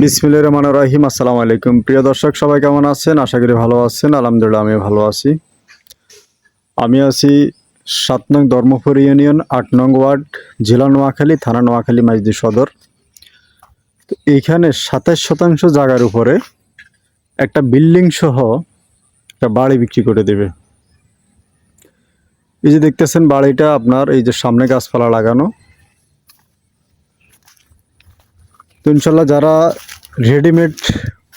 বিসমিল্লাহ রহমান রাহিম, আসসালামু আলাইকুম। প্রিয় দর্শক, সবাই কেমন আছেন? আশা করি ভালো আছেন। আলহামদুলিল্লাহ আমি ভালো আছি। আমি আছি সাত নং ধর্মপুর ইউনিয়ন, আট নং ওয়ার্ড, জেলা নোয়াখালী, থানা নোয়াখালী, মাইজদি সদর। তো এইখানে সাতাশ শতাংশ জায়গার উপরে একটা বিল্ডিং সহ একটা বাড়ি বিক্রি করে দেবে। এই যে দেখতেছেন বাড়িটা, আপনার এই যে সামনে গাছপালা লাগানো। তো ইনশাল্লাহ যারা রেডিমেড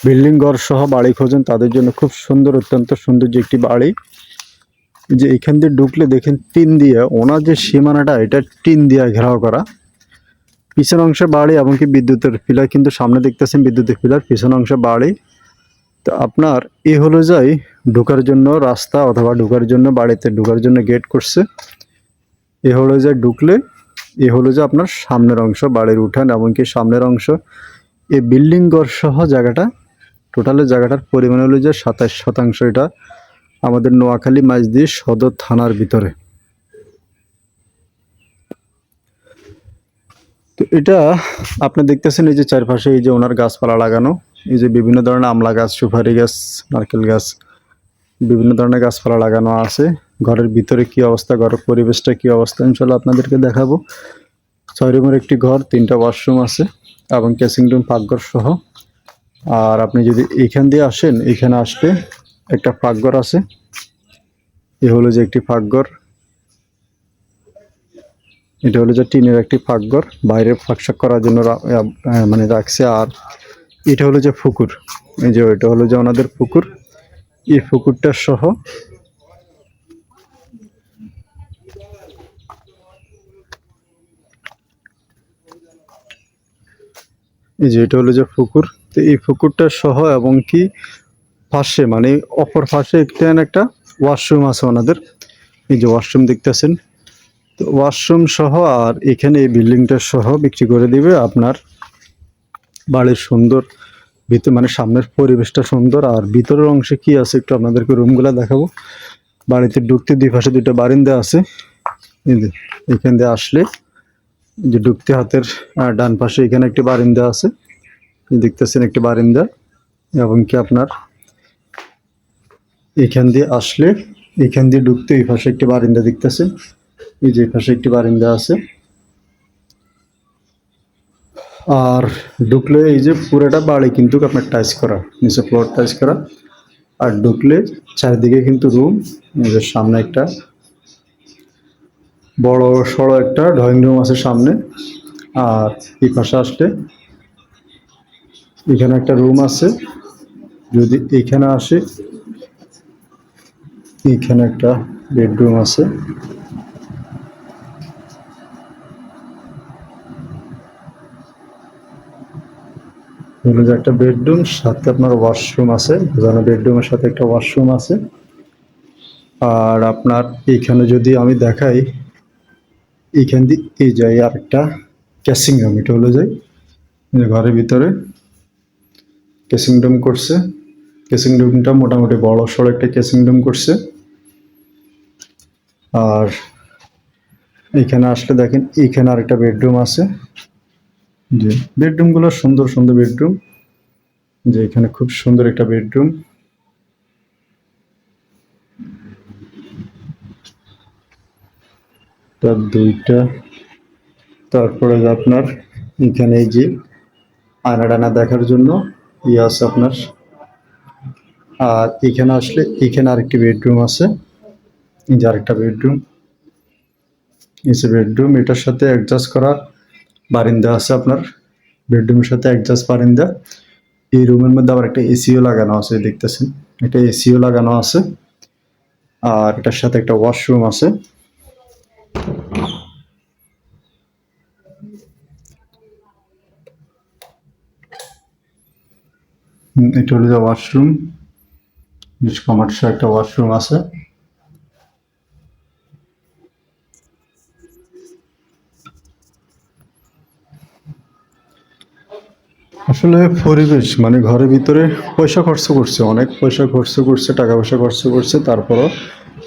বিল্ডিং ঘর সহ বাড়ি খোঁজেন, তাদের জন্য খুব সুন্দর, অত্যন্ত সুন্দর যে একটি বাড়ি। যে এখান দিয়ে ঢুকলে দেখেন টিন দিয়ে, ওনার যে সীমানাটা, এটা টিন দিয়ে ঘেরাও করা। পিছন অংশে বাড়ি এমনকি বিদ্যুতের পিলার কিন্তু সামনে দেখতেছেন বিদ্যুতের পিলার পিছন অংশে বাড়ি। তো আপনার এ হলো যাই, ঢোকার জন্য রাস্তা অথবা ঢোকার জন্য বাড়িতে ঢোকার জন্য গেট করছে। এ হলো যে ঢুকলে এ হলো যে আপনার সামনের অংশ, বাড়ির উঠান এমনকি সামনের অংশ। এই বিল্ডিং ঘর সহ জায়গাটা টোটালের জায়গাটার পরিমাণ হলো যে সাতাশ শতাংশ এটা আমাদের নোয়াখালী মাইজদি সদর থানার ভিতরে। তো এটা আপনি দেখতেছেন এই যে চারপাশে এই যে ওনার গাছপালা লাগানো, এই যে বিভিন্ন ধরনের আমলা গাছ, সুপারি গাছ, নারকেল গাছ, বিভিন্ন ধরনের গাছপালা লাগানো আছে। ঘরের ভিতরে কি অবস্থা, ঘরের পরিবেশটা কি অবস্থা ইনশাল্লাহ আপনাদেরকে দেখাবো। ছয় রুমের একটি ঘর, তিনটা ওয়াশরুম আছে এবং কেসিং রুম, পাকঘর সহ। আর আপনি যদি এইখান দিয়ে আসেন এইখানে আসলে একটা পাকঘর আছে। এ হলো যে একটি পাকঘর। এটা হলো যে টিনের একটি পাকঘর, বাইরে ফাঁকশাক করার জন্য মানে রাখছে। আর এটা হলো যে পুকুর। এই যে এটা হলো যে ওনাদের পুকুর। এই পুকুরটা সহ এই যে এটা হলো যে পুকুর তো এই পুকুরটা সহ এবং কি পাশে মানে অপর পাশে একটা ওয়াশরুম আছে ওনাদের। এই যে ওয়াশরুম দেখতেছেন, তো ওয়াশরুম সহ আর এখানে এই বিল্ডিংটা সহ বিক্রি করে দিবে আপনার বাড়ির সুন্দর ভিতর মানে সামনের পরিবেশটা সুন্দর। আর ভিতরের অংশে কি আছে একটু আপনাদেরকে রুমগুলো দেখাবো। বাড়িতে ঢুকতে দুই পাশে দুটো বারিন্দা আছে। এখান দিয়ে আসলে যে ঢুকতে হাতের ডান পাশে এখানে একটি বারিন্দা আছে। দেখতেছেন একটি বারিন্দা এবং কি আপনার? এখান দিয়ে আসলে এখান দিয়ে ঢুকতে এই পাশে একটি বারিন্দা দেখতেছেন এই যে পাশে একটি বারিন্দা আছে। আর ঢুকলে এই যে পুরোটা বাড়ি কিন্তু আপনার টাইস করা, নিচে ফ্লোর টাইস করা। আর ঢুকলে চারিদিকে কিন্তু রুম সামনে একটা বড়, সড়ো একটা ড্রয়িং রুম আছে সামনে। আর এই পাশে আসলে এখানে একটা রুম আছে। যদি এখানে আসে এইখানে একটা বেডরুম আছে। একটা বেডরুম সাথে আপনার ওয়াশরুম আছে। যেন বেডরুমের সাথে একটা ওয়াশরুম আছে। আর আপনার এখানে যদি আমি দেখাই এইখান দিয়ে এই যাই আর একটা ক্যাসিং রুম এটা হলো যে ঘরের ভিতরে কেসিং রুম করছে। কেসিং রুমটা মোটামুটি বড় সড়ো একটা কেসিং রুম করছে। আর এখানে আসলে দেখেন এইখানে আরেকটা বেডরুম আছে। জি বেডরুমগুলো সুন্দর সুন্দর বেডরুম যে এখানে খুব সুন্দর একটা বেডরুম তার দুইটা। তারপরে আপনার এখানে এই যে আয়না টানা দেখার জন্য ইয়ে আছে আপনার। আর এখানে আসলে এখানে আরেকটি বেডরুম আছে। এই যে আরেকটা বেডরুম। যে বেডরুম, এটার সাথে অ্যাডজাস্ট করা বারিন্দা আছে আপনার। বেডরুমের সাথে অ্যাডজাস্ট বারিন্দা। এই রুমের মধ্যে আবার একটা এসিও লাগানো আছে দেখতেছেন। একটা এসিও লাগানো আছে। আর এটার সাথে একটা ওয়াশরুম আছে। এটা হলো ওয়াশরুম। বেশ কমার্শিয়াল একটা ওয়াশরুম আছে। আসলে পরিবেশ মানে ঘরের ভিতরে পয়সা খরচ করছে, অনেক পয়সা খরচ করছে, টাকা পয়সা খরচ করছে, তারপরও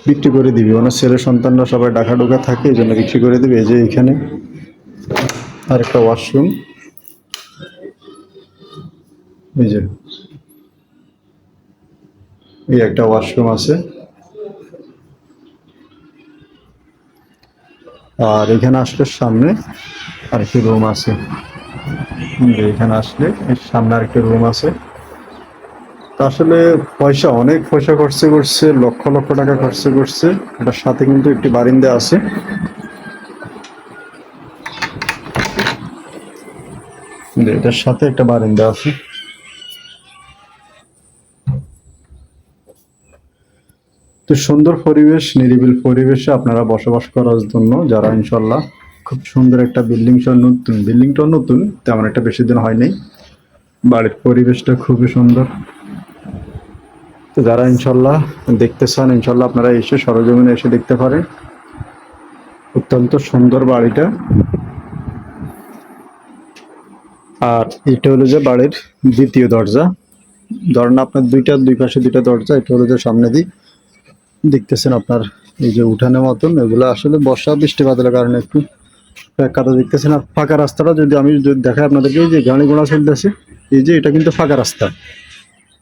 বিক্রি করে দিবি। ওনার ছেলে সন্তানরা সবাই ডাকা ডোকা থাকে, এই জন্য বিক্রি করে দিবে। এই যে এখানে আর একটা ওয়াশরুম। এই যে এই একটা ওয়াশরুম আছে। আর এখানে আসলে সামনে আরেকটি রুম আছে। এখানে আসলে এর সামনে আরেকটি রুম আছে। আসলে পয়সা, অনেক পয়সা খরচ করছে, লক্ষ লক্ষ টাকা খরচ করছে। এটার সাথে কিন্তু একটি বারিন্দা আছে। এটার সাথে একটা বারিন্দা আছে। তো সুন্দর পরিবেশ, নিরিবিল পরিবেশে আপনারা বসবাস করার জন্য যারা ইনশাল্লাহ খুব সুন্দর একটা বিল্ডিং নতুন বিল্ডিংটাও নতুন, তেমন একটা বেশি দিন হয়নি। বাড়ির পরিবেশটা খুবই সুন্দর। যারা ইনশাল্লাহ দেখতে চান ইনশাল্লাহ আপনারা এসে সরজমিনে এসে দেখতে পারেন। অত্যন্ত সুন্দর বাড়িটা। আর এটা হলো যে বাড়ির দ্বিতীয় দরজা। ধরেন আপনার দুইটা, দুই পাশে দুইটা দরজা, এটা হলো যে সামনে দিক। দেখতেছেন আপনার এই যে উঠানের মতন, এগুলো আসলে বর্ষা বৃষ্টিপাতের কারণে একটু কাদা দেখতেছেন। আর ফাঁকা রাস্তাটা যদি আমি দেখাই আপনাদেরকে, এই যে গাড়ি ঘোড়া চলতেছে, এই যে এটা কিন্তু ফাঁকা রাস্তা।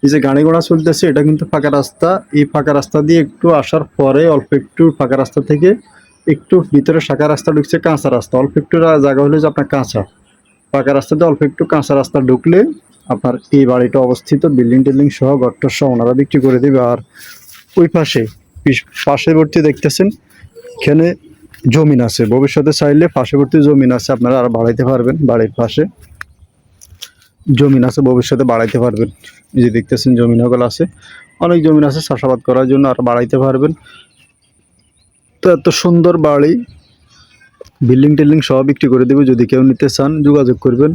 এই যে গাড়ি ঘোড়া চলতেছে, এটা কিন্তু ফাঁকা রাস্তা। এই ফাঁকা রাস্তা দিয়ে একটু আসার পরে অল্প একটু ফাঁকা রাস্তা থেকে একটু ভিতরে শাখা রাস্তা ঢুকছে, কাঁচা রাস্তা। অল্প একটু জায়গা হলে যে আপনার কাঁচা। পাকা রাস্তাতে অল্প একটু কাঁচা রাস্তা ঢুকলে আপনার এই বাড়িটা অবস্থিত বিল্ডিং টিল্ডিং সহ গট্টর সহ ওনারা বিক্রি করে দেবে। আর ওই পাশে পার্শ্ববর্তী দেখতেছেন, এখানে জমিন আছে। ভবিষ্যতে চাইলে পার্শ্ববর্তী জমিন আছে, আপনারা আর বাড়াইতে পারবেন বাড়ির পাশে। জমিন আছে, ভবিষ্যতে বাড়াইতে পারবেন। এই যে দেখতেছেন জমিন ওগুলো আছে। অনেক জমিন আছে, চাষাবাদ করার জন্য আর বাড়াইতে পারবেন। তো এত সুন্দর বাড়ি, বিল্ডিং টিল্ডিং সব বিক্রি করে দেবে। যদি কেউ নিতে চান, যোগাযোগ করবেন।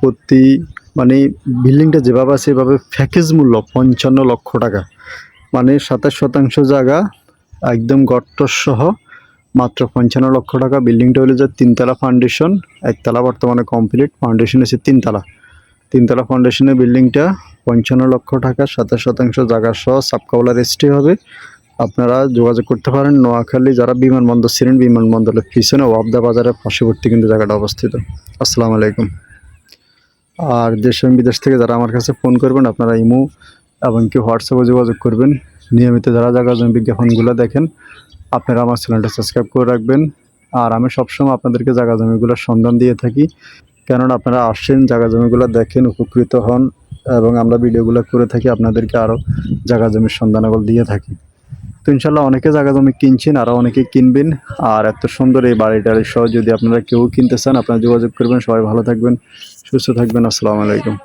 প্রতি মানে বিল্ডিংটা যেভাবে আছে, এভাবে প্যাকেজ মূল্য পঞ্চান্ন লক্ষ টাকা। মানে সাতাশ শতাংশ জায়গা, একদম গট্ট সহ, মাত্র পঞ্চান্ন লক্ষ টাকা। বিল্ডিংটা হলো যে তিনতলা ফাউন্ডেশন একতলা বর্তমানে কমপ্লিট ফাউন্ডেশন আছে তিনতলা। তিনতলা ফাউন্ডেশনের বিল্ডিংটা পঞ্চান্ন লক্ষ টাকা, সাতাশ শতাংশ জায়গা সহ সাবকাওলা রেজিস্ট্রি হবে। আপনারা যোগাযোগ করতে পারেন নোয়াখালী, যারা বিমানবন্দর ছিলেন, বিমানবন্দরের পিছনে ওয়াবদা বাজারের পার্শ্ববর্তী কিন্তু জায়গাটা অবস্থিত। আসসালামু আলাইকুম। আর দেশ এবং বিদেশ থেকে যারা আমার কাছে ফোন করবেন, আপনারা ইমো এবং কি হোয়াটসঅ্যাপে যোগাযোগ করবেন। নিয়মিত যারা জায়গা জমি বিজ্ঞাপনগুলো দেখেন, আপনারা আমার চ্যানেলটা সাবস্ক্রাইব করে রাখবেন। আর আমি সবসময় আপনাদেরকে জায়গা জমিগুলোর সন্ধান দিয়ে থাকি। কেননা আপনারা আসছেন জায়গা জমিগুলো দেখেন, উপকৃত হন এবং আমরা ভিডিওগুলো করে থাকি, আপনাদেরকে আরও জায়গা জমির সন্ধানগুলো দিয়ে থাকি। তো ইনশাল্লাহ অনেকে জায়গা জমি কিনছেন, আরও অনেকে কিনবেন। আর এত সুন্দর এই বাড়িটার সহ যদি আপনারা কেউ কিনতে চান, আপনারা যোগাযোগ করবেন। সবাই ভালো থাকবেন, সুস্থ থাকবেন। আসসালামু আলাইকুম।